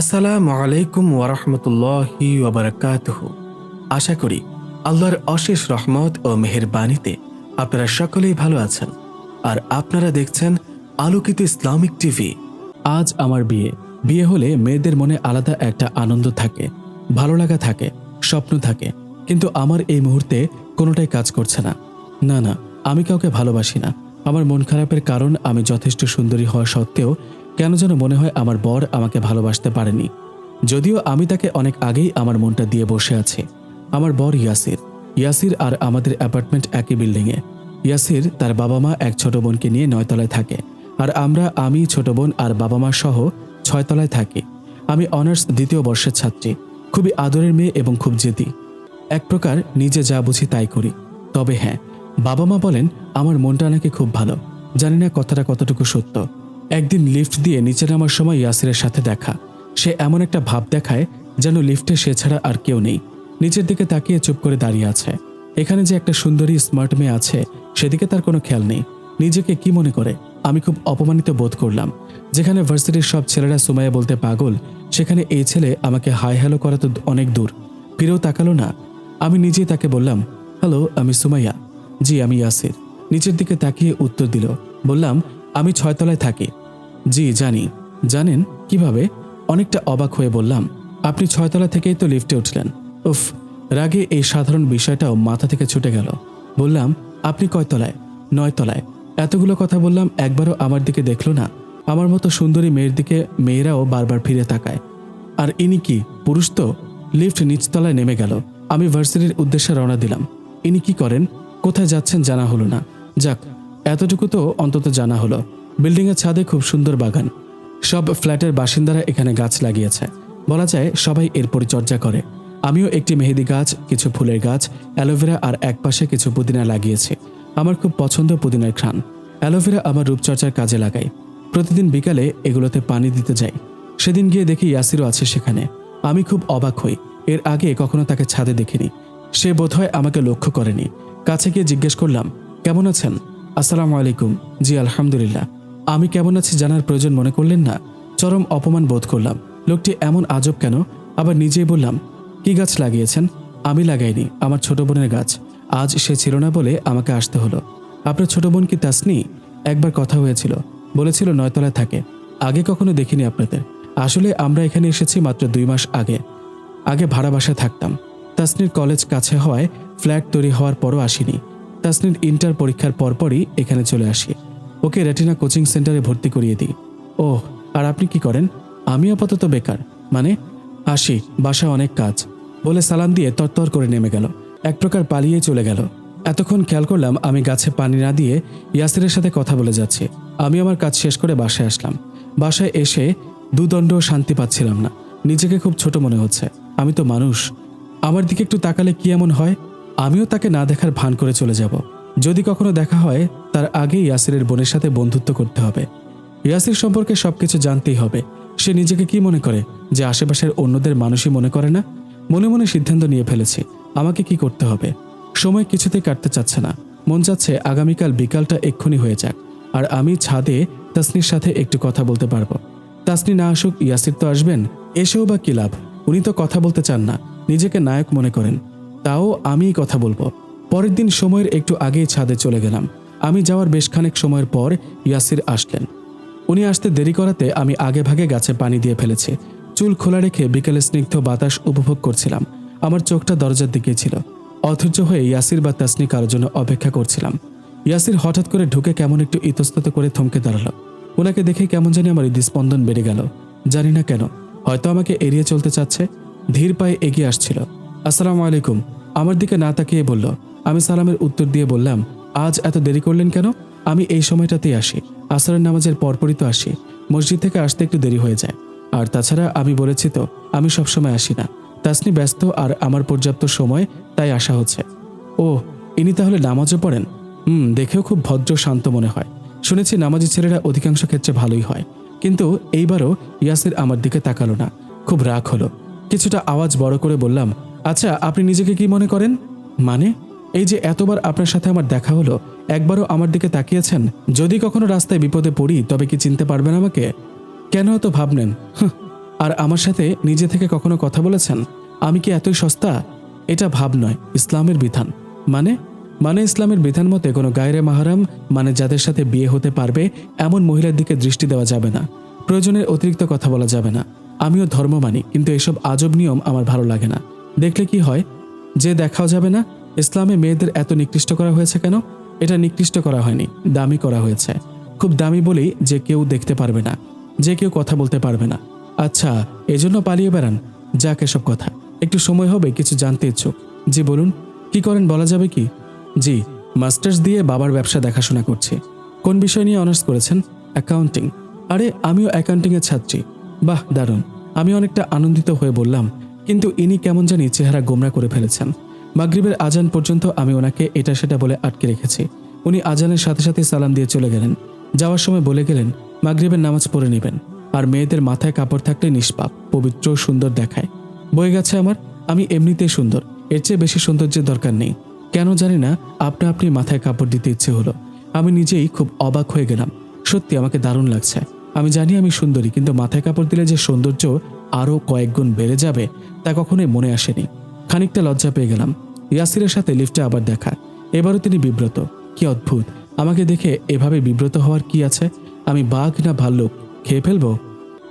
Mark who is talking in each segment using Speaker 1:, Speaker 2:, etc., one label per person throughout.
Speaker 1: আসসালামু আলাইকুম ওরহমতুল্লাহি ওবরাকাতুহ আশা করি আল্লাহর অশেষ রহমত ও মেহেরবানিতে আপনারা সকলেই ভালো আছেন। আর আপনারা দেখছেন আলোকিত ইসলামিক টিভি।
Speaker 2: আজ আমার বিয়ে। বিয়ে হলে মেয়েদের মনে আলাদা একটা আনন্দ থাকে, ভালো লাগা থাকে, স্বপ্ন থাকে। কিন্তু আমার এই মুহূর্তে কোনোটাই কাজ করছে না। না না, আমি কাউকে ভালোবাসি না। আমার মন খারাপের কারণ আমি যথেষ্ট সুন্দরী হওয়া সত্ত্বেও কেন যেন মনে হয় আমার বর আমাকে ভালোবাসতে পারেনি। যদিও আমি তাকে অনেক আগেই আমার মনটা দিয়ে বসে আছি। আমার বর ইয়াসির। ইয়াসির আর আমাদের অ্যাপার্টমেন্ট একই বিল্ডিংয়ে। ইয়াসির তার বাবা মা এক ছোট বোনকে নিয়ে নয়তলায় থাকে। আর আমরা, আমি, ছোট বোন আর বাবা মা সহ ছয়তলায় থাকি। আমি অনার্স দ্বিতীয় বর্ষের ছাত্রী। খুবই আদরের মেয়ে এবং খুব জেদি। এক প্রকার নিজে যা বুঝি তাই করি। তবে হ্যাঁ বাবা মা বলেন, আমার মনটা নাকি খুব ভালো। জানি না কথাটা কতটুকু সত্য। একদিন লিফট দিয়ে নিচে নামার সময় ইয়াসিরের সাথে দেখা। সে এমন একটা ভাব দেখায় যেন লিফটে সে ছাড়া আর কেউ নেই। নিচের দিকে তাকিয়ে চুপ করে দাঁড়িয়ে আছে। এখানে যে একটা সুন্দরী, স্মার্ট মেয়ে আছে, সেদিকে তার কোনো খেয়াল নেই। নিজেকে কি মনে করে? আমি খুব অপমানিত বোধ করলাম। যেখানে ভার্সিটির সব ছেলেরা সুমাইয়া বলতে পাগল, সেখানে এই ছেলে আমাকে হাই হ্যালো করা তো অনেক দূর। ফিরেও তাকালো না। আমি নিজেই তাকে বললাম, হ্যালো, আমি সুমাইয়া। জি, আমি ইয়াসির। নিচের দিকে তাকিয়ে উত্তর দিল, বললাম আমি ছয়তলায় থাকি। জি, জানি। জানেন, কীভাবে? অনেকটা অবাক হয়ে বললাম, আপনি ছয়তলা থেকেই তো লিফটে উঠলেন। উফ, রাগে এই সাধারণ বিষয়টাও মাথা থেকে ছুটে গেল। বললাম, আপনি কয়তলায়? নয় তলায় এতগুলো কথা বললাম, একবারও আমার দিকে দেখল না। আমার মতো সুন্দরী মেয়ের দিকে মেয়েরাও বারবার ফিরে তাকায়। আর ইনি কি, পুরুষ তো? লিফট নিচতলায় নেমে গেল। আমি ভার্সিটির উদ্দেশ্যে রওনা দিলাম। ইনি কি করেন? কোথায় যাচ্ছেন জানা হলো না। যাক এতটুকু তো অন্তত জানা হলো। বিল্ডিংয়ের ছাদে খুব সুন্দর বাগান। সব ফ্ল্যাটের বাসিন্দারা এখানে গাছ লাগিয়েছে। বলা যায় সবাই এর পরিচর্যা করে। আমিও একটি মেহেদি গাছ, কিছু ফুলের গাছ, অ্যালোভেরা আর একপাশে কিছু পুদিনা লাগিয়েছি। আমার খুব পছন্দ পুদিনার ঘ্রাণ। অ্যালোভেরা আমার রূপচর্চার কাজে লাগাই প্রতিদিন বিকালে এগুলোতে পানি দিতে যাই। সেদিন গিয়ে দেখি ইয়াসিরও আছে সেখানে। আমি খুব অবাক হই। এর আগে কখনো তাকে ছাদে দেখিনি। সে বোধহয় আমাকে লক্ষ্য করেনি। কাছে গিয়ে জিজ্ঞেস করলাম, কেমন আছেন? আসসালামু আলাইকুম। জি, আলহামদুলিল্লাহ। আমি কেমন আছি জানার প্রয়োজন মনে করলেন না? চরম অপমান বোধ করলাম। লোকটি এমন আজব কেন? আবার নিজেই বললাম, কি গাছ লাগিয়েছেন? আমি লাগাইনি, আমার ছোট বোনের গাছ। আজ সে ছিল না বলে আমাকে আসতে হলো। আপনার ছোট বোন কি তাসনি? একবার কথা হয়েছিল। বলেছিল, নয়তলায় থাকে। আগে কখনো দেখিনি আপনাদের। আসলে আমরা এখানে এসেছি মাত্র দুই মাস আগে। আগে ভাড়া বাসায় থাকতাম। তাসনির কলেজ কাছে হওয়ায় ফ্ল্যাট তৈরি হওয়ার পরও আসিনি। তাসনির ইন্টার পরীক্ষার পরপরই এখানে চলে আসি। ওকে রেটিনা কোচিং সেন্টারে ভর্তি করিয়ে দিই। ওহ, আর আপনি কি করেন? আমি আপাতত বেকার। মানে আসি, বাসায় অনেক কাজ। বলে সালাম দিয়ে তরতর করে নেমে গেল। এক প্রকার পালিয়ে চলে গেল। এতক্ষণ খেয়াল করলাম আমি গাছে পানি না দিয়ে ইয়াসিরের সাথে কথা বলে যাচ্ছি। আমি আমার কাজ শেষ করে বাসায় আসলাম। বাসায় এসে দুদণ্ড শান্তি পাচ্ছিলাম না। নিজেকে খুব ছোট মনে হচ্ছে। আমি তো মানুষ। আমার দিকে একটু তাকালে কি এমন হয়? আমিও তাকে না দেখার ভান করে চলে যাব। যদি কখনো দেখা হয়, তার আগে ইয়াসিরের বোনের সাথে বন্ধুত্ব করতে হবে। ইয়াসির সম্পর্কে সবকিছু জানতেই হবে। সে নিজেকে কি মনে করে, যে আশেপাশের অন্যদের মানুষই মনে করে না? মনে মনে সিদ্ধান্ত নিয়ে ফেলেছি। আমাকে কি করতে হবে? সময় কিছুতেই কাটতে চাচ্ছে না। মন যাচ্ছে আগামীকাল বিকালটা এক্ষুনি হয়ে যাক। আর আমি ছাদে তাসনির সাথে একটু কথা বলতে পারব। তাসনি না আসুক, ইয়াসির তো আসবেন। এসেও বা কি লাভ? উনি তো কথা বলতে চান না। নিজেকে নায়ক মনে করেন। তাও আমিই কথা বলব। পরের দিন সময়ের একটু আগেই ছাদে চলে গেলাম। আমি যাওয়ার বেশ খানেক সময়ের পর ইয়াসির আসলেন। উনি আসতে দেরি করাতে আমি আগে ভাগে গাছে পানি দিয়ে ফেলেছি। চুল খোলা রেখে বিকেলে স্নিগ্ধ বাতাস উপভোগ করছিলাম। আমার চোখটা দরজার দিকে ছিল। অধৈর্য হয়ে ইয়াসির বা তাসনি কারোর জন্য অপেক্ষা করছিলাম। ইয়াসির হঠাৎ করে ঢুকে কেমন একটু ইতস্তত করে থমকে দাঁড়াল। ওনাকে দেখে কেমন জানি আমার হৃদস্পন্দন বেড়ে গেল। জানি না কেন, হয়তো আমাকে এড়িয়ে চলতে চাচ্ছে। ধীর পায়ে এগিয়ে আসছিল। আসসালামু আলাইকুম। আমার দিকে না তাকিয়ে বলল। আমি সালামের উত্তর দিয়ে বললাম, আজ এত দেরি করলেন কেন? আমি এই সময়টাতেই আসি। আসরের নামাজের পরপরই তো আসি। মসজিদ থেকে আসতে একটু দেরি হয়ে যায়। আর তাছাড়া আমি বলেছি তো, আমি সবসময় আসি না। তাসনি ব্যস্ত আর আমার পর্যাপ্ত সময়, তাই আসা হচ্ছে। ও, ইনি তাহলে নামাজও পড়েন? হুম, দেখেও খুব ভদ্র, শান্ত মনে হয়। শুনেছি নামাজি ছেলেরা অধিকাংশ ক্ষেত্রে ভালোই হয়। কিন্তু এইবারও ইয়াসির আমার দিকে তাকালো না। খুব রাগ হলো। কিছুটা আওয়াজ বড় করে বললাম আচ্ছা আপনি নিজেকে কি মনে করেন? মানে? এই যে এতবার আপনার সাথে আমার দেখা হলো, একবারও আমার দিকে তাকিয়েছেন? যদি কখনো রাস্তায় বিপদে পড়ি, তবে কি চিনতে পারবেন আমাকে? কেন এত ভাবনেন আর আমার সাথে নিজে থেকে কখনো কথা বলেছেন? আমি কি এতই সস্তা? এটা ভাব নয়, ইসলামের বিধান। মানে? মানে ইসলামের বিধান মতে কোনো গায়রে মাহারাম মানে যাদের সাথে বিয়ে হতে পারবে, এমন মহিলার দিকে দৃষ্টি দেওয়া যাবে না। প্রয়োজনের অতিরিক্ত কথা বলা যাবে না। আমিও ধর্ম মানি, কিন্তু এসব আজব নিয়ম আমার ভালো লাগে না। দেখলে কি হয়? যে দেখাও যাবে না, ইসলামে মেয়েদের এত নিকৃষ্ট করা হয়েছে কেন? এটা নিকৃষ্ট করা হয়নি, দামি করা হয়েছে। খুব দামি বলেই যে কেউ দেখতে পারবে না, যে কেউ কথা বলতে পারবে না। আচ্ছা এজন্য পালিয়ে বেড়ান, যাক এসব কথা। একটু সময় হবে, কিছু জানতে ইচ্ছুক। জি, বলুন, কি করেন বলা যাবে কি? জি, মাস্টার্স দিয়ে বাবার ব্যবসা দেখাশোনা করছি। কোন বিষয় নিয়ে অনার্স করেছেন? অ্যাকাউন্টিং। আরে, আমিও অ্যাকাউন্টিংয়ের ছাত্রী। বাহ, দারুণ। আমি অনেকটা আনন্দিত হয়ে বললাম কিন্তু ইনি কেমন জানি চেহারা গোমরা করে ফেলেছেন। মাগরিবের আজান পর্যন্ত আমি ওনাকে এটা সেটা বলে আটকে রেখেছি। উনি আজানের সাথে সাথে সালাম দিয়ে চলে গেলেন। যাওয়ার সময় বলে গেলেন, মাগরিবের নামাজ পড়ে নেবেন। আর মেয়েদের মাথায় কাপড় থাকলে নিষ্পাপ, পবিত্র, সুন্দর দেখায়। বয়ে গেছে আমার, আমি এমনিতেই সুন্দর। এর চেয়ে বেশি সৌন্দর্যের দরকার নেই। কেন জানি না, আপনা আপনি মাথায় কাপড় দিতে ইচ্ছে হলো। আমি নিজেই খুব অবাক হয়ে গেলাম। সত্যি আমাকে দারুণ লাগছে। আমি জানি আমি সুন্দরী, কিন্তু মাথায় কাপড় দিলে যে সৌন্দর্য আরও কয়েকগুণ বেড়ে যাবে তা কখনোই মনে আসেনি। খানিকটা লজ্জা পেয়ে গেলাম। ইয়াসিরের সাথে লিফটে আবার দেখা। এবারও তিনি বিব্রত। কি অদ্ভুত! আমাকে দেখে এভাবে বিব্রত হওয়ার কি আছে? আমি বাঘ না ভাল্লুক? খেয়ে ফেলব?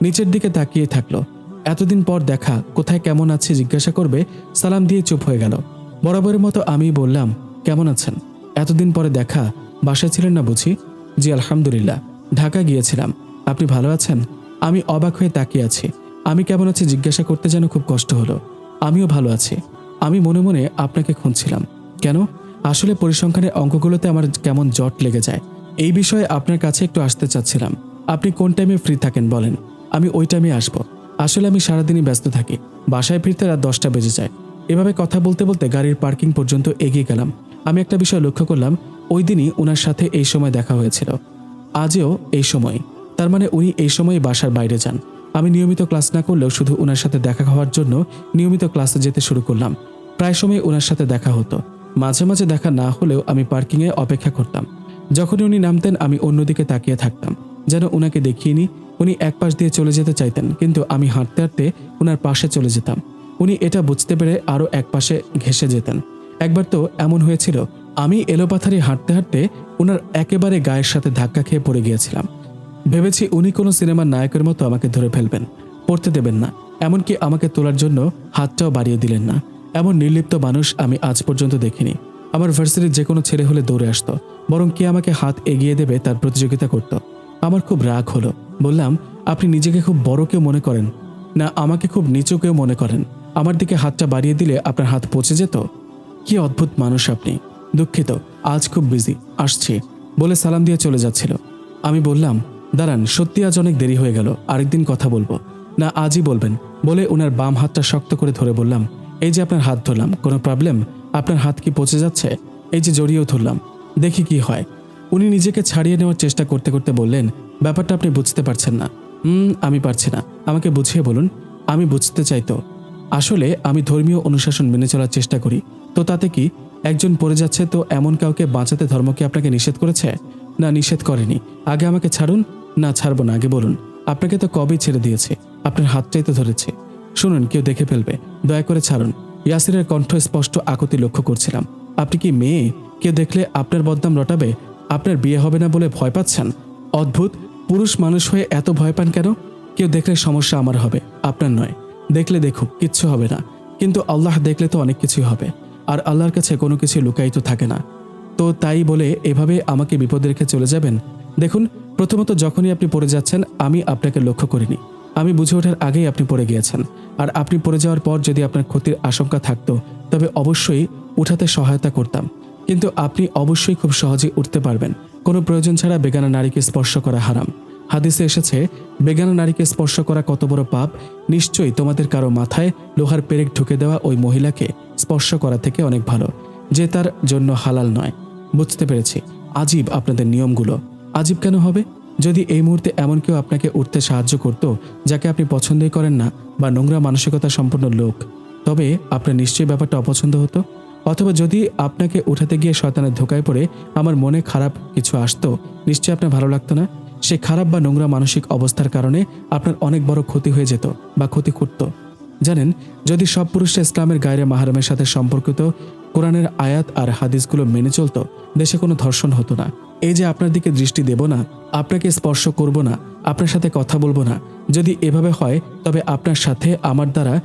Speaker 2: নিচের দিকে তাকিয়ে থাকল। এতদিন পর দেখা, কোথায় কেমন আছে জিজ্ঞাসা করবে? সালাম দিয়ে চুপ হয়ে গেল। বরাবরের মতো আমি বললাম, কেমন আছেন? এতদিন পরে দেখা, বাসায় ছিলেন না বুঝি? জি, আলহামদুলিল্লাহ। ঢাকা গিয়েছিলাম। আপনি ভালো আছেন? আমি অবাক হয়ে তাকিয়ে আছি। আমি কেমন আছি জিজ্ঞাসা করতে যেন খুব কষ্ট হলো। আমিও ভালো আছি। আমি মনে মনে আপনাকে খুঁজছিলাম। কেন? আসলে পরিসংখ্যানের অঙ্কগুলোতে আমার কেমন জট লেগে যায়। এই বিষয়ে আপনার কাছে একটু আসতে চাচ্ছিলাম। আপনি কোন টাইমে ফ্রি থাকেন বলেন। আমি ওই টাইমে আসব। আসলে আমি সারাদিনই ব্যস্ত থাকি। বাসায় ফিরতে রাত দশটা বেজে যায়। এভাবে কথা বলতে বলতে গাড়ির পার্কিং পর্যন্ত এগিয়ে গেলাম। আমি একটা বিষয় লক্ষ্য করলাম, ওই দিনই ওনার সাথে এই সময় দেখা হয়েছিল। আজও এই সময়। তার মানে উনি এই সময় বাসার বাইরে যান। আমি নিয়মিত ক্লাস না করলেও শুধু ওনার সাথে দেখা হওয়ার জন্য নিয়মিত ক্লাসে যেতে শুরু করলাম। প্রায় সময় ওনার সাথে দেখা হতো। মাঝে মাঝে দেখা না হলেও আমি পার্কিংয়ে অপেক্ষা করতাম। যখনই উনি নামতেন, আমি অন্যদিকে তাকিয়ে থাকতাম। যেন ওনাকে দেখিয়ে উনি এক পাশ দিয়ে চলে যেতে চাইতেন, কিন্তু আমি হাঁটতে হাঁটতে ওনার পাশে চলে যেতাম। উনি এটা বুঝতে পেরে আরও এক পাশে ঘেসে যেতেন। একবার তো এমন হয়েছিল, আমি এলোপাথারি হাঁটতে হাঁটতে ওনার একেবারে গায়ের সাথে ধাক্কা খেয়ে পড়ে গিয়েছিলাম। ভেবেছি উনি কোনো সিনেমার নায়কের মতো আমাকে ধরে ফেলবেন, পড়তে দেবেন না, এমনকি আমাকে তোলার জন্য হাতটাও বাড়িয়ে দিলেন না। এমন নির্লিপ্ত মানুষ আমি আজ পর্যন্ত দেখিনি। আমার ভার্সিটির যে কোনো ছেলে হলে দৌড়ে আসতো, বরং কে আমাকে হাত এগিয়ে দেবে তার প্রতিযোগিতা করত। আমার খুব রাগ হলো। বললাম, আপনি নিজেকে খুব বড় কেউ মনে করেন? না, আমাকে খুব নিচু কেউ মনে করেন। আমার দিকে হাতটা বাড়িয়ে দিলে আপনার হাত পচে যেত? কি অদ্ভুত মানুষ আপনি। দুঃখিত, আজ খুব বিজি আসছি। বলে সালাম দিয়ে চলে যাচ্ছিল। আমি বললাম দাঁড়ান, সত্যি আজ অনেক দেরি হয়ে গেল, আরেকদিন কথা বলব। না, আজই বলবেন, বলে ওনার বাম হাতটা শক্ত করে ধরে বললাম, এই যে আপনার হাত ধরলাম, কোনো প্রবলেম? আপনার হাত কি পচে যাচ্ছে? এই যে জড়িয়েও ধরলাম, দেখি কি হয়। উনি নিজেকে ছাড়িয়ে নেওয়ার চেষ্টা করতে করতে বললেন, ব্যাপারটা আপনি বুঝতে পারছেন না। হুম আমি পারছি না। আমাকে বুঝিয়ে বলুন, আমি বুঝতে চাই তো। আসলে আমি ধর্মীয় অনুশাসন মেনে চলার চেষ্টা করি, তো তাতে কি? একজন পড়ে যাচ্ছে তো এমন কাউকে বাঁচাতে ধর্মকে আপনাকে নিষেধ করেছে? না, নিষেধ করেনি। আগে আমাকে ছাড়ুন না, ছাড়বো না, আগে বলুন। আপনাকে তো কবেই ছেড়ে দিয়েছে। আপনার হাতটাই তো ধরেছে। শুনুন, কেউ দেখে ফেলবে। দয়া করে ছাড়ুন। ইয়াসিরের কণ্ঠ স্পষ্ট আকুতি লক্ষ্য করছিলাম। আপনি কি মেয়ে? কেউ দেখলে আপনার বদনাম রটাবে? আপনার বিয়ে হবে না বলে ভয় পাচ্ছেন? অদ্ভুত, পুরুষ মানুষ হয়ে এত ভয় পান কেন? কেউ দেখলে সমস্যা আমার হবে, আপনার নয়। দেখলে দেখুক, কিচ্ছু হবে না। কিন্তু আল্লাহ দেখলে তো অনেক কিছুই হবে। আর আল্লাহর কাছে কোনো কিছু লুকায়িত থাকে না। তো তাই বলে এভাবে আমাকে বিপদে রেখে চলে যাবেন? দেখুন, প্রথমত যখনই আপনি পড়ে যাচ্ছেন, আমি আপনাকে লক্ষ্য করিনি। আমি বুঝে ওঠার আগেই আপনি পড়ে গিয়েছেন। আর আপনি পড়ে যাওয়ার পর যদি আপনার ক্ষতির আশঙ্কা থাকতো, তবে অবশ্যই উঠাতে সহায়তা করতাম। কিন্তু আপনি অবশ্যই খুব সহজে উঠতে পারবেন। কোনো প্রয়োজন ছাড়া বেগানা নারীকে স্পর্শ করা হারাম। হাদিসে এসেছে, বেগানা নারীকে স্পর্শ করা কত বড় পাপ? নিশ্চয়ই তোমাদের কারও মাথায় লোহার পেরেক ঢুকে দেওয়া ওই মহিলাকে স্পর্শ করা থেকে অনেক ভালো, যে তার জন্য হালাল নয়। বুঝতে পেরেছি। আজীব আপনাদের নিয়মগুলো। আজীব কেন হবে? যদি এই মুহূর্তে এমন কেউ আপনাকে উঠতে সাহায্য করত, যাকে আপনি পছন্দই করেন না বা নোংরা মানসিকতা সম্পন্ন লোক, তবে আপনার নিশ্চয়ই ব্যাপারটা অপছন্দ হতো? অথবা যদি আপনাকে উঠাতে গিয়ে শয়তানের ধোকায় পড়ে আমার মনে খারাপ কিছু আসতো, নিশ্চয়ই আপনার ভালো লাগতো না? সে খারাপ বা নোংরা মানসিক অবস্থার কারণে আপনার অনেক বড় ক্ষতি হয়ে যেত বা ক্ষতি করত। জানেন, যদি সব পুরুষরা ইসলামের গায়রে মাহারামের সাথে সম্পর্কিত কোরআনের আয়াত আর হাদিসগুলো মেনে চলতো, দেশে কোনো ধর্ষণ হতো না। এই যে আপনার দিকে দৃষ্টি দেব না, আপনাকে স্পর্শ করব না, আপনার সাথে কথা বলব না, যদি এভাবে হয়, তবে আপনার সাথে আমার দ্বারা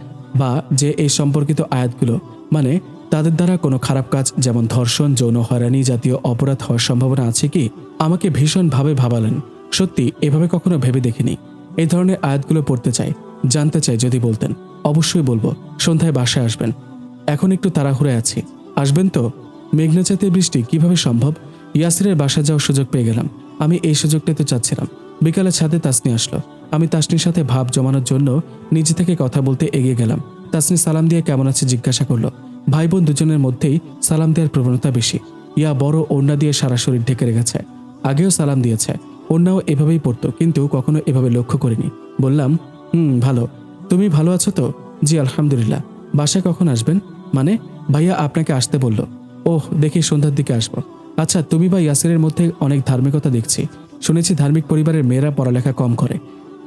Speaker 2: বা যে এই সম্পর্কিত আয়াতগুলো মানে তাদের দ্বারা কোনো খারাপ কাজ যেমন ধর্ষণ, যৌন হয়রানি জাতীয় অপরাধ হওয়ার সম্ভাবনা আছে কি? আমাকে ভীষণভাবে ভাবালেন। সত্যি, এভাবে কখনো ভেবে দেখিনি। এই ধরনের আয়াতগুলো পড়তে চাই, জানতে চাই যদি বলতেন। অবশ্যই বলব, সন্ধ্যায় বাসায় আসবেন। এখন একটু তাড়াহুড়ে আছি। আসবেন তো? মেঘনা জাতীয় বৃষ্টি, কীভাবে সম্ভব? ইয়াসিরের বাসা যাওয়ার সুযোগ পেয়ে গেলাম। আমি এই সুযোগটাই তো চাচ্ছিলাম। বিকালে ছাদে তাসনি আসলো। আমি তাসনির সাথে ভাব জমানোর জন্য নিজে থেকে কথা বলতে এগিয়ে গেলাম। তাসনি সালাম দিয়ে কেমন আছে জিজ্ঞাসা করল। ভাই বোন দুজনের মধ্যেই সালাম দেওয়ার প্রবণতা বেশি। ইয়া বড় ওড়না দিয়ে সারা শরীর ঢেকে রেখেছে। আগেও সালাম দিয়েছে। ওড়নাও এভাবেই পড়তো, কিন্তু কখনো এভাবে লক্ষ্য করিনি। বললাম, হুম, ভালো। তুমি ভালো আছো তো? জি, আলহামদুলিল্লাহ। বাসায় কখন আসবেন? মানে ভাইয়া আপনাকে আসতে বলল। ওহ, দেখি সন্ধ্যার দিকে আসব। আচ্ছা তুমি বা ইয়াসিরের মধ্যে অনেক ধার্মিকতা দেখছি। শুনেছি ধার্মিক পরিবারের মেয়েরা পড়ালেখা কম করে।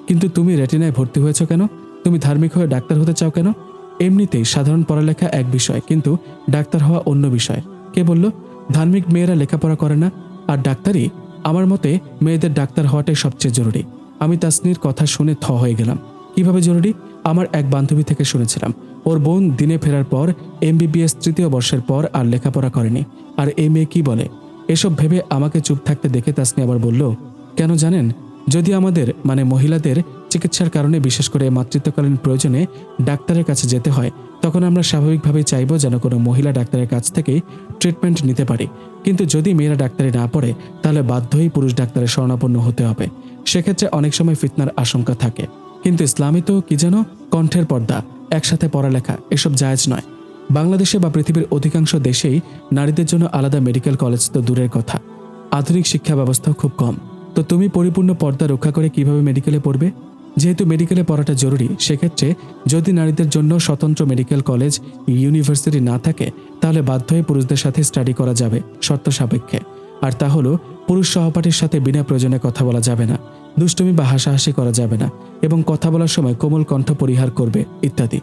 Speaker 2: কিন্তু তুমি রেটিনায় ভর্তি হয়েছ কেন? তুমি ধার্মিক হয়ে ডাক্তার হতে চাও কেন? এমনিতেই সাধারণ পড়ালেখা এক বিষয়, কিন্তু ডাক্তার হওয়া অন্য বিষয়। কে বলল? ধার্মিক মেয়েরা লেখাপড়া করে না। আর ডাক্তারই? আমার মতে, মেয়েদের ডাক্তার হওয়াটাই সবচেয়ে জরুরি। আমি তাসনির কথা শুনে থ হয়ে গেলাম। কীভাবে জরুরি? আমার এক বান্ধবী থেকে শুনেছিলাম। ওর বোন দিনে ফেরার পর এমবিবিএস তৃতীয় বর্ষের পর আর লেখাপড়া করেনি। আর এই মেয়ে কি বলে? এসব ভেবে আমাকে চুপ থাকতে দেখে তাসনি আবার বলল, কেন জানেন? যদি আমাদের মানে মহিলাদের, চিকিৎসার কারণে বিশেষ করে মাতৃত্বকালীন প্রয়োজনে ডাক্তারের কাছে যেতে হয়, তখন আমরা স্বাভাবিকভাবেই চাইব যেন কোনো মহিলা ডাক্তারের কাছ থেকে ট্রিটমেন্ট নিতে পারি। কিন্তু যদি মেয়েরা ডাক্তারে না পড়ে, তাহলে বাধ্যই পুরুষ ডাক্তারের শরণাপন্ন হতে হবে। সেক্ষেত্রে অনেক সময় ফিতনার আশঙ্কা থাকে। কিন্তু ইসলামে তো কি যেন কণ্ঠের পর্দা, একসাথে পড়ালেখা, এসব জায়েজ নয়। বাংলাদেশে বা পৃথিবীর অধিকাংশ দেশেই নারীদের জন্য আলাদা মেডিকেল কলেজ তো দূরের কথা। আধুনিক শিক্ষা ব্যবস্থাও খুব কম। তো তুমি পরিপূর্ণ পর্দা রক্ষা করে কীভাবে মেডিকেলে পড়বে? যেহেতু মেডিকেলে পড়াটা জরুরি, সেক্ষেত্রে যদি নারীদের জন্য স্বতন্ত্র মেডিকেল কলেজ, ইউনিভার্সিটি না থাকে, তাহলে বাধ্য হয়ে পুরুষদের সাথে স্টাডি করা যাবে, শর্ত সাপেক্ষে। আর তা হলো, পুরুষ সহপাঠীর সাথে বিনা প্রয়োজনে কথা বলা যাবে না। দুষ্টুমি বা হাসাহাসি করা যাবে না এবং কথা বলার সময় কোমল কণ্ঠ পরিহার করবে, ইত্যাদি।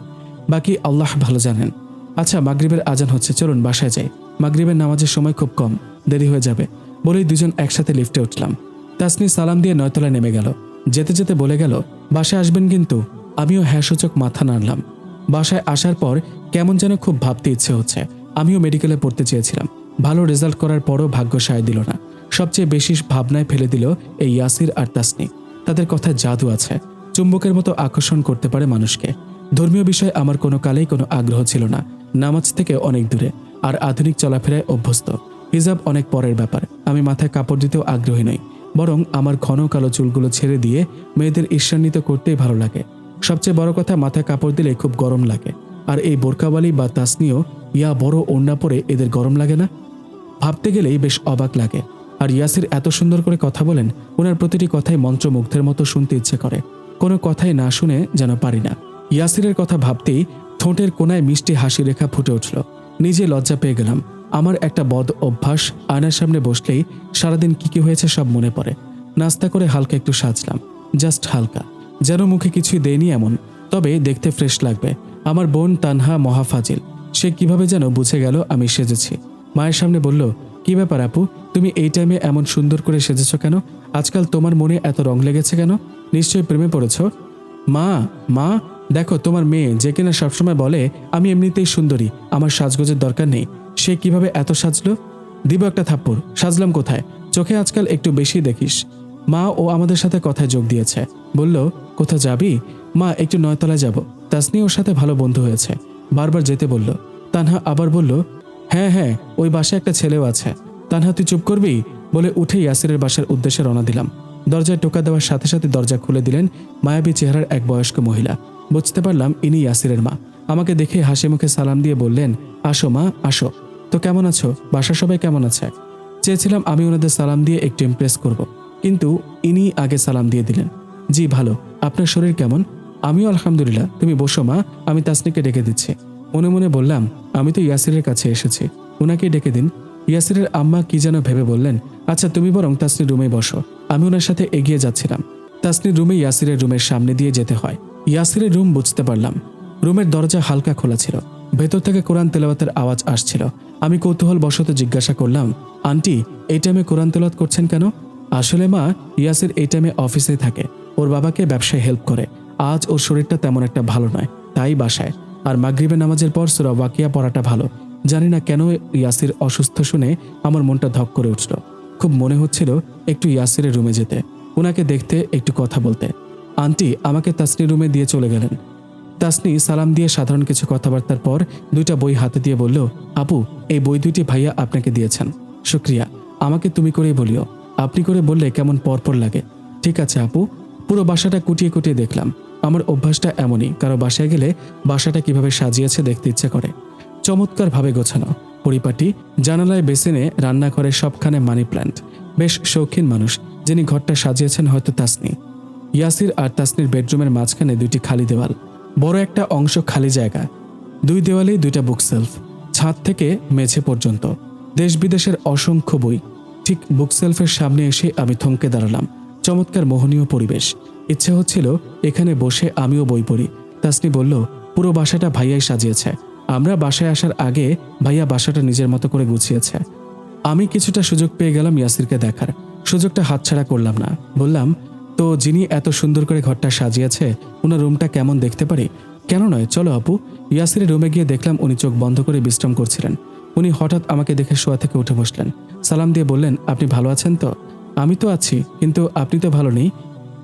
Speaker 2: বাকি আল্লাহ ভালো জানেন। আচ্ছা মাগরিবের আজান হচ্ছে, চলুন বাসায় যাই। মাগরিবের নামাজের সময় খুব কম, দেরি হয়ে যাবে। বলেই দুজন একসাথে লিফটে উঠলাম। তাসনি সালাম দিয়ে নয়তলায় নেমে গেল। যেতে যেতে বলে গেল, বাসায় আসবেন কিন্তু? আমিও হ্যাঁ সূচক মাথা নাড়লাম। বাসায় আসার পর কেমন যেন খুব ভাবতে ইচ্ছে হচ্ছে। আমিও মেডিকেলে পড়তে চেয়েছিলাম। ভালো রেজাল্ট করার পরও ভাগ্য সায় দিল না। সবচেয়ে বেশি ভাবনায় ফেলে দিল এই ইয়াসির আর তাসনি। তাদের কথায় জাদু আছে। চুম্বকের মতো আকর্ষণ করতে পারে মানুষকে। ধর্মীয় বিষয়ে আমার কোনো কালেই কোনো আগ্রহ ছিল না। নামাজ থেকে অনেক দূরে। আর আধুনিক চলাফেরায় অভ্যস্ত। হিজাব অনেক পরের ব্যাপার। আমি মাথায় কাপড় দিতেও আগ্রহী নই। বরং আমার ঘন কালো চুলগুলো ছেড়ে দিয়ে মেয়েদের ঈর্ষান্বিত করতেই ভালো লাগে। সবচেয়ে বড় কথা, মাথায় কাপড় দিলে খুব গরম লাগে। আর এই বোরকাওয়ালি বা তাসনিও, ইয়া বড় ওড়না পরে এদের গরম লাগে না? ভাবতে গেলেই বেশ অবাক লাগে। আর ইয়াসির এত সুন্দর করে কথা বলেন, ওনার প্রতিটি কথাই মন্ত্রমুগ্ধের মতো শুনতে ইচ্ছে করে। কোনো কথাই না শুনে যেন পারি না। ইয়াসিরের কথা ভাবতেই ঠোঁটের কোনায় মিষ্টি হাসি রেখা ফুটে উঠল। নিজে লজ্জা পেয়ে গেলাম। আমার একটা বদ অভ্যাস আয়নার সামনে বসলেই সারাদিন কি কি হয়েছে সব মনে পড়ে। নাস্তা করে হালকা একটু সাজলাম। জাস্ট হালকা। যেন মুখে কিছুই দেয়নি এমন। তবে দেখতে ফ্রেশ লাগবে। আমার বোন তানহা মহাফাজিল। সে কীভাবে যেন বুঝে গেল আমি সেজেছি। মায়ের সামনে বলল কি ব্যাপার আপু? তুমি এই টাইমে এমন সুন্দর করে সেজেছ কেন? আজকাল তোমার মনে এত রং লেগেছে কেন? নিশ্চয়ই প্রেমে পড়েছ? মা মা, দেখো তোমার মেয়ে, যে কিনা সবসময় বলে, আমি এমনিতেই সুন্দরী, আমার সাজগোজের দরকার নেই। সে কীভাবে এত সাজলো? দিব একটা থাপ্পড়, সাজলাম কোথায়? চোখে আজকাল একটু বেশি দেখিস। মা ও আমাদের সাথে কথায় যোগ দিয়েছে। বলল কোথাও যাবি? মা একটু নয়তলায় যাব। তাসনি ওর সাথে ভালো বন্ধু হয়েছে। বারবার যেতে বলল। তানহা আবার বলল হ্যাঁ হ্যাঁ ওই বাসায় একটা ছেলেও আছে। তানহা, তুই চুপ করবি? বলে উঠে ইয়াসিরের বাসার উদ্দেশ্যে রওনা দিলাম। দরজায় টোকা দেওয়ার সাথে সাথে দরজা খুলে দিলেন মায়াবী চেহারার এক বয়স্ক মহিলা। বুঝতে পারলাম, ইনি ইয়াসিরের মা। আমাকে দেখে হাসি মুখে সালাম দিয়ে বললেন, আসো মা, আসো। তো কেমন আছো? বাসা সবাই কেমন আছে? চেয়েছিলাম আমি ওনাদের সালাম দিয়ে একটু ইমপ্রেস করব। কিন্তু ইনি আগে সালাম দিয়ে দিলেন, জি, ভালো। আপনার শরীর কেমন? আমিও আলহামদুলিল্লাহ। তুমি বসো মা, আমি তাসনিকে ডেকে দিচ্ছি। মনে মনে বললাম, আমি তো ইয়াসিরের কাছে এসেছি। ওনাকে ডেকে দিন। ইয়াসিরের আম্মা কি যেন ভেবে বললেন আচ্ছা তুমি বরং তাসনি রুমে বসো। আমি ওনার সাথে এগিয়ে যাচ্ছিলাম। তাসনির রুমে ইয়াসিরের রুমের সামনে দিয়ে যেতে হয়। ইয়াসিরের রুম বুঝতে পারলাম। রুমের দরজা হালকা খোলা ছিল। ভেতর থেকে কোরআন তেলাওয়াতের আওয়াজ আসছিল। আমি কৌতূহল বশত জিজ্ঞাসা করলাম, আন্টি, এই টাইমে কোরআন তেলাওয়াত করছেন কেন? আসলে মা, ইয়াসির এই টাইমে অফিসে থাকে। ওর বাবাকে ব্যবসায় হেল্প করে। আজ ওর শরীরটা তেমন একটা ভালো নয়, তাই বাসায়। আর মাগরিবের নামাজের পর সুরা ওয়াকিয়া পড়াটা ভালো। জানি না কেন ইয়াসির অসুস্থ শুনে আমার মনটা ধক করে উঠল। খুব মনে হচ্ছিল একটু ইয়াসিরের রুমে যেতে। ওনাকে দেখতে একটু কথা বলতে। আন্টি, আমাকে তাসনি রুমে দিয়ে চলে গেলেন। তাসনি সালাম দিয়ে সাধারণ কিছু কথাবার্তার পর দুইটা বই হাতে দিয়ে বলল, আপু, এই বই দুইটি ভাইয়া আপনাকে দিয়েছেন। শুক্রিয়া। আমাকে তুমি করেই বলিও। আপনি করে বললে কেমন পরপর লাগে। ঠিক আছে, আপু। পুরো বাসাটা কুটিয়ে কুটিয়ে দেখলাম। আমার অভ্যাসটা এমনই, কারও বাসায় গেলে বাসাটা কীভাবে সাজিয়েছে দেখতে ইচ্ছে করে। চমৎকারভাবে গোছানো। পরিপাটি, জানালায় বেসিনে রান্নাঘরে সবখানে মানি প্ল্যান্ট। বেশ শৌখিন মানুষ, যিনি ঘরটা সাজিয়েছেন হয়তো তাসনি। ইয়াসির আর তাসনির বেডরুমের মাঝখানে দুইটি খালি দেওয়াল। বড় একটা অংশ খালি জায়গা। দুই দেওয়ালেই দুইটা বুকসেলফ ছাদ থেকে মেঝে পর্যন্ত। দেশ বিদেশের অসংখ্য বই। ঠিক বুকসেলফের সামনে এসে আমি থমকে দাঁড়ালাম। চমৎকার মোহনীয় পরিবেশ। ইচ্ছে হচ্ছিল এখানে বসে আমিও বই পড়ি। তাসনি বলল, পুরো বাসাটা ভাইয়াই সাজিয়েছে। আমরা বাসায় আসার আগে ভাইয়া বাসাটা নিজের মতো করে গুছিয়েছে। আমি কিছুটা সুযোগ পেয়ে গেলাম ইয়াসিরকে দেখার। সুযোগটা হাতছাড়া করলাম না। বললাম, তো যিনি এত সুন্দর করে ঘরটা সাজিয়েছে ওনার রুমটা কেমন দেখতে পারি? কেন নয়, চলো আপু। ইয়াসিরের রুমে গিয়ে দেখলাম উনি চোখ বন্ধ করে বিশ্রাম করছিলেন। উনি হঠাৎ আমাকে দেখে শোয়া থেকে উঠে বসলেন। সালাম দিয়ে বললেন, আপনি ভালো আছেন তো? আমি তো আছি, কিন্তু আপনি তো ভালো নেই।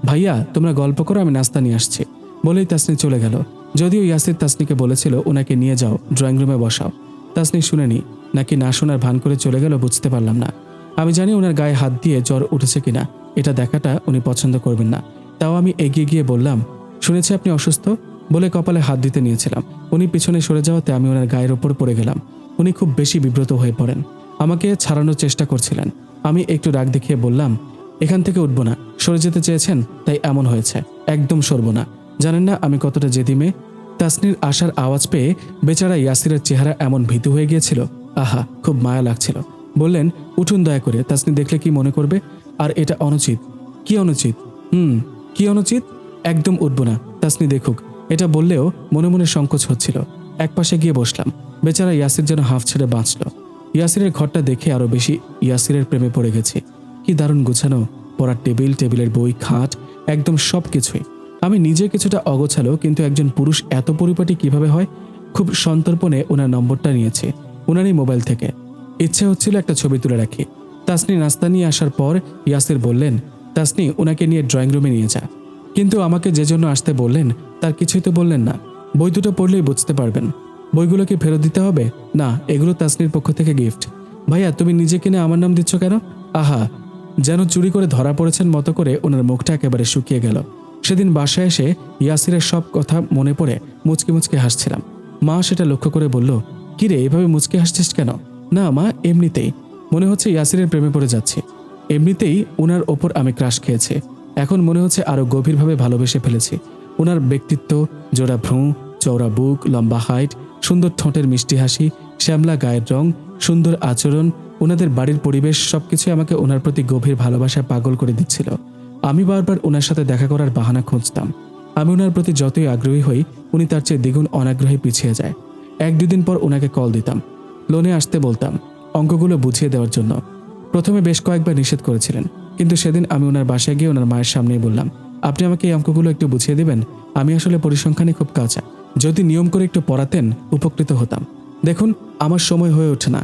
Speaker 2: ভাইয়া, তোমরা গল্প করো, আমি নাস্তা নিয়ে আসছি। বলেই তাসনি চলে গেল। যদিও ইয়াসির তাসনিকে বলেছিল, ওনাকে নিয়ে যাও, ড্রয়িং রুমে বসাও। তাসনি শুনেনি নাকি না শোনার ভান করে চলে গেল বুঝতে পারলাম না। আমি জানি ওনার গায়ে হাত দিয়ে জ্বর উঠেছে কিনা, এটা দেখাটা উনি পছন্দ করবেন না। তাও আমি এগিয়ে গিয়ে বললাম, শুনেছি আপনি অসুস্থ? বলে কপালে হাত দিতে নিয়েছিলাম। উনি পিছনে সরে যাওয়াতে আমি ওনার গায়ের ওপর পড়ে গেলাম। উনি খুব বেশি বিব্রত হয়ে পড়েন। আমাকে ছাড়ানোর চেষ্টা করছিলেন। আমি একটু রাগ দেখিয়ে বললাম এখান থেকে উঠব না। সরে যেতে চেয়েছেন, তাই এমন হয়েছে। একদম সরব না। জানেন না আমি কতটা জেদি মেয়ে? তাসনির আসার আওয়াজ পেয়ে বেচারা ইয়াসিরের চেহারা এমন ভীতু হয়ে গিয়েছিল। আহা, খুব মায়া লাগছিল। বললেন, উঠুন দয়া করে, তাসনি দেখলে কি মনে করবে? আর এটা অনুচিত। কি অনুচিত? হুম, কি অনুচিত? একদম উঠব না। তাসনি দেখুক। এটা বললেও মনে মনে সংকোচ হচ্ছিল। একপাশে গিয়ে বসলাম। বেচারা ইয়াসির যেন হাফ ছেড়ে বাঁচল। ইয়াসিরের ঘরটা দেখে আরও বেশি ইয়াসিরের প্রেমে পড়ে গেছি। কি দারুণ গোছানো। পড়ার টেবিল, টেবিলের বই, খাট, একদম সব কিছুই আমি নিজে কিছুটা অগোছালো, কিন্তু একজন পুরুষ এত পরিপাটি কীভাবে হয়? খুব সন্তর্পণে ওনার নম্বরটা নিয়েছে, ওনারই মোবাইল থেকে। ইচ্ছে হচ্ছিল একটা ছবি তুলে রাখি। তাসনি নাস্তা নিয়ে আসার পর ইয়াসির বললেন, তাসনি, ওনাকে নিয়ে ড্রয়িং রুমে নিয়ে যা। কিন্তু আমাকে যে জন্য আসতে বললেন, তার কিছুই তো বললেন না। বই দুটো পড়লেই বুঝতে পারবেন। বইগুলো কি ফেরত দিতে হবে? না, এগুলো তাসনির পক্ষ থেকে গিফট ভাইয়া, তুমি নিজে কিনে আমার নাম দিচ্ছ কেন? আহা যেন চুরি করে ধরা পড়েছেন মতো করে ওনার মুখটা একেবারে শুকিয়ে গেল। সেদিন বাসায় এসে ইয়াসিরের সব কথা মনে পড়ে মুচকে মুচকে হাসছিলাম। মা সেটা লক্ষ্য করে বলল কিরে এভাবে মুচকে হাসছিস কেন? না মা, এমনিতেই। মনে হচ্ছে ইয়াসিরের প্রেমে পড়ে যাচ্ছে। এমনিতেই ওনার ওপর আমি ক্রাশ খেয়েছে। এখন মনে হচ্ছে আরও গভীরভাবে ভালোবেসে ফেলেছি। ওনার ব্যক্তিত্ব, জোড়া ভ্রু, চওড়া বুক, লম্বা হাইট, সুন্দর ঠোঁটের মিষ্টি হাসি, শ্যামলা গায়ের রং, সুন্দর আচরণ ওনাদের বাড়ির পরিবেশ সবকিছু আমাকে ওনার প্রতি গভীর ভালোবাসায় পাগল করে দিচ্ছিল। আমি বারবার ওনার সাথে দেখা করার বাহানা খুঁজতাম। আমি ওনার প্রতি যতই আগ্রহী হই, উনি তার চেয়ে দ্বিগুণ অনাগ্রহে পিছিয়ে যায়। এক দুদিন পর ওনাকে কল দিতাম। লোনে আসতে বলতাম, অঙ্কগুলো বুঝিয়ে দেওয়ার জন্য। প্রথমে বেশ কয়েকবার নিষেধ করেছিলেন, কিন্তু সেদিন আমি ওনার বাসায় গিয়ে ওনার মায়ের সামনেই বললাম, আপনি আমাকে এই অঙ্কগুলো একটু বুঝিয়ে দিবেন? আমি আসলে পরিসংখ্যানে খুব কাঁচা। যদি নিয়ম করে একটু পড়াতেন, উপকৃত হতাম। দেখুন, আমার সময় হয়ে ওঠে না।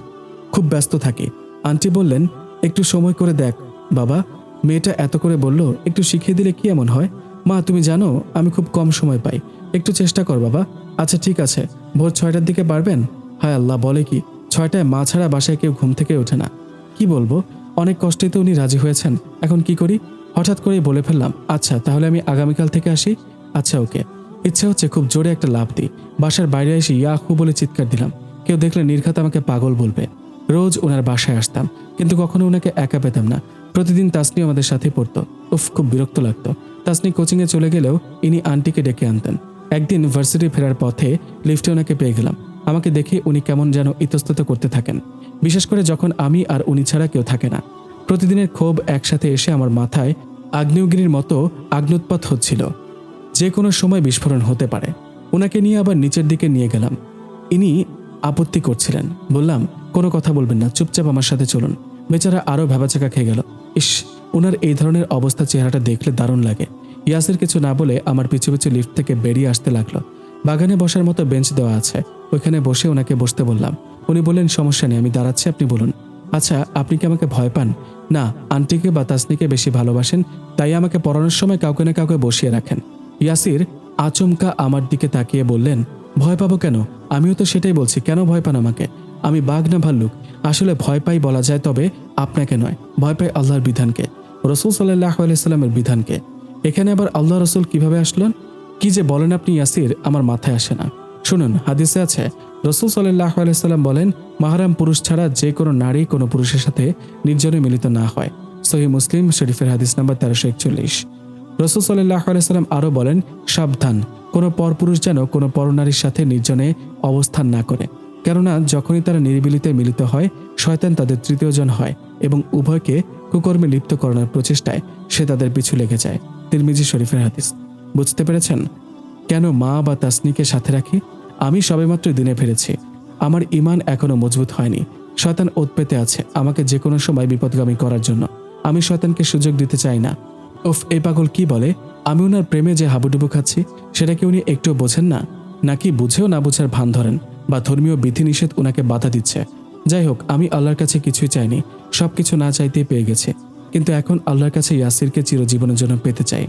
Speaker 2: খুব ব্যস্ত থাকি। আন্টি বললেন, একটু সময় করে দেখ, বাবা। মেয়েটা এত করে বলল, একটু শিখিয়ে দিলে কি এমন হয়? মা, তুমি জানো, আমি খুব কম সময় পাই। একটু চেষ্টা কর, বাবা। আচ্ছা ঠিক আছে। ভোর ছয়টার দিকে পারবেন? হায় আল্লাহ, বলে কি? ছয়টায় মা ছাড়া বাসায় কেউ ঘুম থেকে ওঠে না। কি বলব? অনেক কষ্টেই তো উনি রাজি হয়েছেন। এখন কি করি? হঠাৎ করেই বলে ফেললাম আচ্ছা তাহলে আমি আগামীকাল থেকে আসি? আচ্ছা ওকে। ইচ্ছে হচ্ছে খুব জোরে একটা লাভ দিই। বাসার বাইরে এসে ইয়াহু বলে চিৎকার দিলাম। কেউ দেখলে নির্ঘাত আমাকে পাগল বলবে। রোজ ওনার বাসায় আসতাম, কিন্তু কখনো ওনাকে একা পেতাম না। প্রতিদিন তাসনি আমাদের সাথে পড়তো। উফ, খুব বিরক্ত লাগতো। তাসনি কোচিংয়ে চলে গেলেও ইনি আন্টিকে ডেকে আনতেন। একদিন ভার্সিটি ফেরার পথে লিফটে ওনাকে পেয়ে গেলাম। আমাকে দেখে উনি কেমন যেন ইতস্তত করতে থাকেন। বিশেষ করে যখন আমি আর উনি ছাড়া কেউ থাকে না। প্রতিদিনের ক্ষোভ একসাথে এসে আমার মাথায় আগ্নেয়গিরির মতো আগ্নোৎপাত হচ্ছিল। যে কোনো সময় বিস্ফোরণ হতে পারে। ওনাকে নিয়ে আবার নিচের দিকে নিয়ে গেলাম। ইনি আপত্তি করছিলেন। বললাম কোনো কথা বলবেন না, চুপচাপ আমার সাথে চলুন। বেচারা আরও ভেবাচাকা খেয়ে গেল। ইস ওনার এই ধরনের অবস্থা চেহারাটা দেখলে দারুণ লাগে। ইয়াসের কিছু না বলে আমার পিছু পিছু লিফট থেকে বেরিয়ে আসতে লাগল। বাগানে বসার মতো বেঞ্চ দেওয়া আছে। ওইখানে বসে ওনাকে বসতে বললাম। উনি বললেন, সমস্যা নেই, আমি দাঁড়াচ্ছি, আপনি বলুন। আচ্ছা আপনি কি আমাকে ভয় পান? না, আন্টিকে বা তাসনিকে বেশি ভালোবাসেন, তাই আমাকে পড়ানোর সময় কাউকে না কাউকে বসিয়ে রাখেন। ইয়াসির আচমকা আমার দিকে তাকিয়ে বললেন, ভয় পাবো কেন? আমিও তো সেটাই বলছি, কেন ভয় পান আমাকে? আমি বাঘ না ভাল্লুক, আসলে ভয় পাই বলা যায়, তবে আপনাকে নয়, ভয় পাই আল্লাহর বিধানকে, রসুল সাল্লাহ আলাইস্লামের বিধানকে। এখানে আবার আল্লাহ রসুল কীভাবে আসলেন? কি যে বলেন আপনি, ইয়াসির, আমার মাথায় আসে না। শুনুন, হাদিসে আছে, রসুল সাল্লাহ আলাইসাল্লাম বলেন, মাহারাম পুরুষ ছাড়া যে কোনো নারী কোনো পুরুষের সাথে নির্জনে মিলিত না হয়। সহি মুসলিম, শরীফের হাদিস নাম্বার তেরোশো একচল্লিশ। রসুল সাল্লাহ আলাইসাল্লাম আরও বলেন, সাবধান, কোনো পরপুরুষ যেন কোনো পরনারীর সাথে নির্জনে অবস্থান না করে। কেননা যখনই তারা নিরিবিলিতে মিলিত হয়, শয়তান তাদের তৃতীয়জন হয় এবং উভয়কে কুকর্মে লিপ্ত করানোর প্রচেষ্টায় সে তাদের পিছু লেগে যায়। তিরমিজি শরীফের হাদিস। বুঝতে পেরেছেন? কেন মা বা তাসনিকে সাথে রাখি? আমি সবেমাত্র দিনে ফিরেছি। আমার ইমান এখনও মজবুত হয়নি। শয়তান পেতে আছে আমাকে যে কোনো সময় বিপদগামী করার জন্য। আমি শয়তানকে সুযোগ দিতে চাই না। উফ, এই পাগল কি বলে? আমি ওনার প্রেমে যে হাবুডুবু খাচ্ছি, সেটা কি উনি একটু বোঝেন না? নাকি বুঝেও না বুঝার ভান ধরেন? বা ধর্মীয় বিধিনিষেধ ওনাকে বাধা দিচ্ছে। যাই হোক আমি আল্লাহর কাছে কিছুই চাইনি। সব কিছু না চাইতেই পেয়ে গেছে। কিন্তু এখন আল্লাহর কাছে ইয়াসিরকে চিরজীবনের জন্য পেতে চাই।